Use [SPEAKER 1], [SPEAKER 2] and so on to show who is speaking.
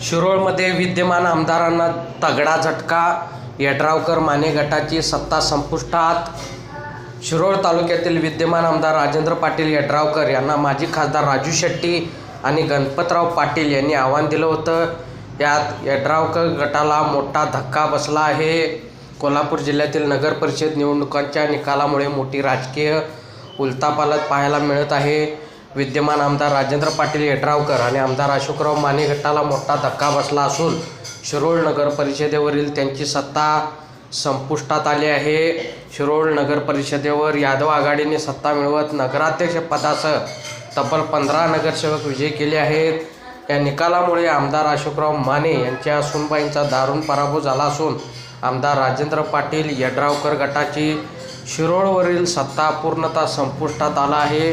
[SPEAKER 1] शिरोळमध्ये विद्यमान आमदारांना तगडा झटका यड्रावकर माने गटाची सत्ता संपुष्टात. शिरोळ तालुक्यातील विद्यमान आमदार राजेंद्र पाटील यड्रावकर यांना माजी खासदार राजू शेट्टी आणि गणपतराव पाटील यांनी आव्हान दिलं होतं. यात यड्रावकर गटाला मोठा धक्का बसला आहे. कोल्हापूर जिल्ह्यातील नगर परिषद निवडणुकांच्या निकालामुळे मोठी राजकीय उलतापालत पाहायला मिळत आहे. विद्यमान आमदार राजेंद्र पाटील येड्रावकर आणि आमदार अशोकराव माने गटाला मोठा धक्का बसला असून शिरोळ नगर परिषदेवरील त्यांची सत्ता संपुष्टात आली आहे. शिरोळ नगर परिषदेवर यादव आघाडीने सत्ता मिळवत नगराध्यक्ष पदासह तब्बल पंधरा नगरसेवक विजयी केले आहेत. या निकालामुळे आमदार अशोकराव माने यांच्या सुनबाईंचा दारुण पराभव झाला असून आमदार राजेंद्र पाटील यड्रावकर गटाची शिरोळवरील सत्ता पूर्णतः संपुष्टात आला आहे.